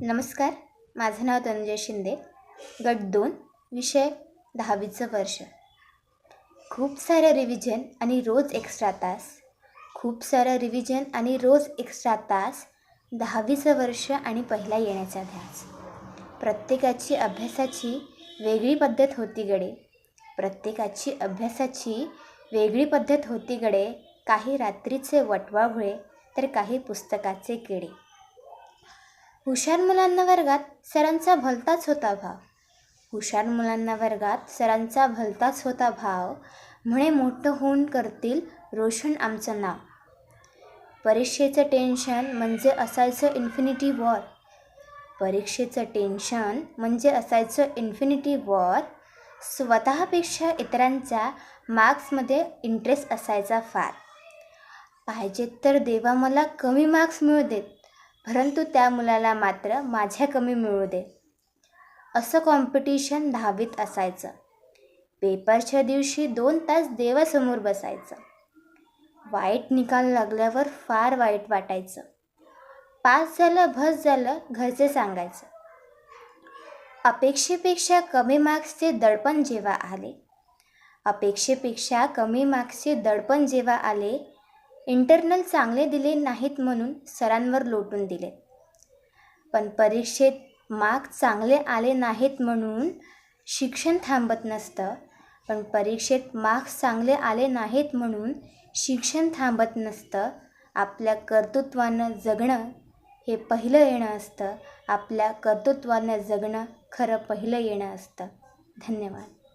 नमस्कार माझं नाव तनुजय शिंदे गट दोन विषय दहावीचं वर्ष. खूप सारं रिव्हिजन आणि रोज एक्स्ट्रा तास. खूप सारं रिव्हिजन आणि रोज एक्स्ट्रा तास दहावीचं वर्ष आणि पहिला येण्याचा ध्यास. प्रत्येकाची अभ्यासाची वेगळी पद्धत होती गडे. प्रत्येकाची अभ्यासाची वेगळी पद्धत होती गडे. काही रात्रीचे वटवाघुळे तर काही पुस्तकाचे किडे. हुशार मुलांना वर्गात सरांचा भलताच होता भाव. हुशार मुलांना वर्गात सरांचा भलताच होता भाव म्हणे मोठं होऊन करतील रोशन आमचं नाव. परीक्षेचं टेन्शन म्हणजे असायचं इन्फिनिटी वॉर परीक्षेचं टेन्शन म्हणजे असायचं इन्फिनिटी वॉर स्वतःपेक्षा इतरांच्या मार्क्समध्ये इंटरेस्ट असायचा फार. पाहिजेत तर देवा मला कमी मार्क्स मिळू देत. परंतु त्या मुलाला मात्र माझ्या कमी मिळू दे. असं कॉम्पिटिशन दहावीत असायचं. पेपरच्या दिवशी दोन तास देवासमोर बसायचं. वाईट निकाल लागल्यावर फार वाईट वाटायचं. पास झालं भस झालं घरचे सांगायचं. अपेक्षेपेक्षा कमी मार्क्सचे दडपण जेव्हा आले. अपेक्षेपेक्षा कमी मार्क्सचे दडपण जेव्हा आले इंटरनल चांगले दिले नाहीत म्हणून सरांवर लोटून दिले. पण परीक्षेत मार्क चांगले आले नाहीत म्हणून शिक्षण थांबत नसतं. पण परीक्षेत मार्क्स चांगले आले नाहीत म्हणून शिक्षण थांबत नसतं. आपल्या कर्तृत्वानं जगणं हे पहिलं येणं असतं. आपल्या कर्तृत्वानं जगणं खरं पहिलं येणं असतं. धन्यवाद.